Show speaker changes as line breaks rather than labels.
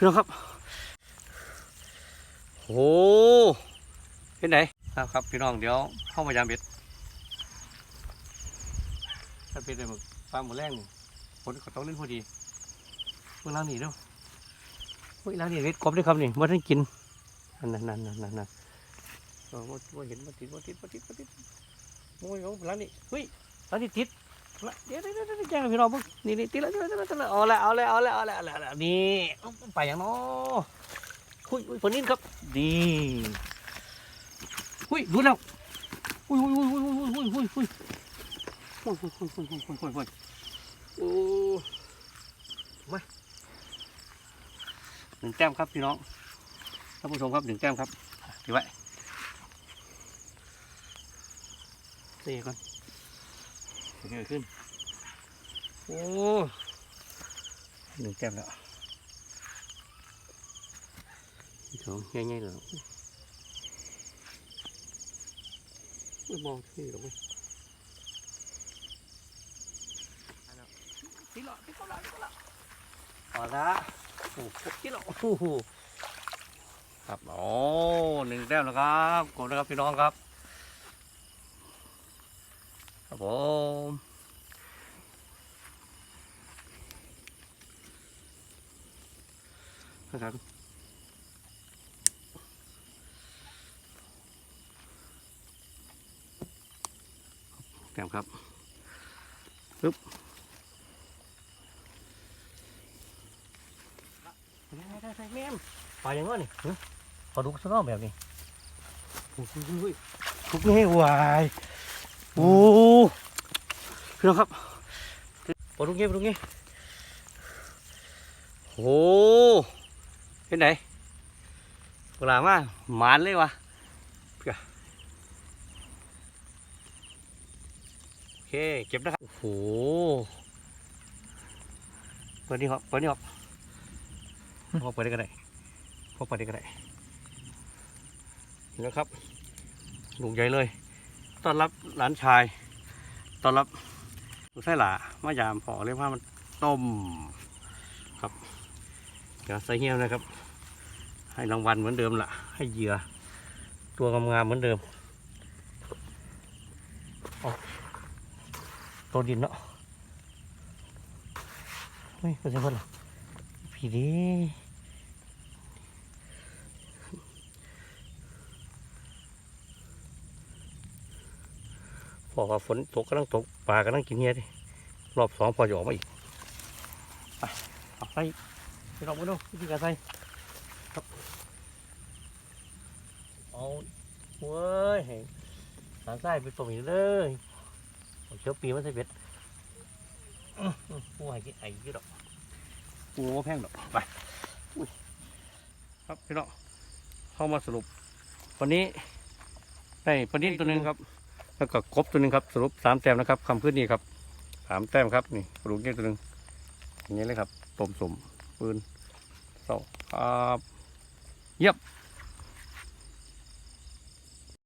พี่น้องครับโอ้เป็นไหนครับครับพี่น้องเดี๋ยวเข้ามายามเบ็ดถ้าเป็นอะไรมึงปลาหมูแรงนี่ฝนก็ต้องเล่นพอดีเมื่อล้างหนีเด้อเมื่อล้างหนีเบ็ดกบด้วยครับนี่เมื่อท่านกินนั่นนั่นนั่นนั่นนั่นนั่นโอ้โหเห็นมาติดมาติดมาติดมาติดโอ้ยเอาล้างนี่เฮ้ยล้างนี่ติด ละเดี๋ยวเดี๋ยวเดี๋ยวแจ้งพี่น้องมึงนี่นี่ติดแล้วติดแล้วติดแล้วติดแล้วเอาละเอาละเอาละเอาละเอาละเอาละนี่ไปอย่างน้ออุ้ยอุ้ยฝนนินครับดีอุ้ยดูแล้วอุ้ยอุ้ยอุ้ยอุ้ยอุ้ยอุ้ยอุ้ยอุ้ยอุ้ยอุ้ยอุ้ยอุ้ยอุ้ยอุ้ยโอ้มาหนึ่งแต้มครับพี่น้องท่านผู้ชมครับหนึ่งแต้มครับถือไว้เสียก่อน เงยขึ้น โอ้หนึ่งแก้มแล้วสองง่ายๆแล้วไม่มองที่หรอกที่หลอดที่เขาหลอดที่เขาหลอดพอละโอ้โหที่หลอดอครับ โอ้หนึ่งแต้มแล้วครับกดนะครับพี่น้องครับ ครับผมนะครับแต้มครับปึ๊บได้ได้ได้แม่มปล่อยอย่างงี้นี่หึปลาดุกสนอแบบนี้อุ้ยทุกนี่วาย โอ้พี่น้องครับปลุกเงี้ยปลุกเงี้ยโอ้เป็นไหนเวลามาหมานเลยวะโอเคเก็บนะครับโอ้โหเปิดนี่ครับเปิดนี่ครับพอเปิดได้ก็ได้พอเปิดได้ก็ได้เห็นไหมครับลูกใหญ่เลย ต้อนรับหลานชายต้อนรับลูกไส้หลามายามพอเลยกว่ามันต้มครับเดี๋ยวใส่เหี้ยวนะครับ ให้รางวัลเหมือนเดิมละให้เหยื่อตัวงามๆเหมือนเดิมตัวดินเนาะเฮ้ยเป็นยังไงล่ะผีดิ พอว่าฝนตกกำลังตกปลากำลังกินเงี้ยดิรอบสองพอจะออกมาอีกไปเอาใส่ไปลองมาดูวิธีการใส่ครับเอาเว้ยสารไส้ไปตรงนี้เลยเชื้อปีมันใส่เบ็ดอื้ออื้อปูให้กินไอ้กี่ดอกปูว่าแพงดอกไปอุ้ยครับพี่น้องเข้ามาสรุป วันนี้ได้ปลานิ่นตัวหนึ่งครับ แล้วก็กบตัวหนึ่งครับสรุปสามแต้มนะครับคำขึ้นนี่ครับสามแต้มครับนี่ปลูกนี่ตัวหนึ่งอย่างนี้เลยครับต้มสมปืนเสาครับเยียบ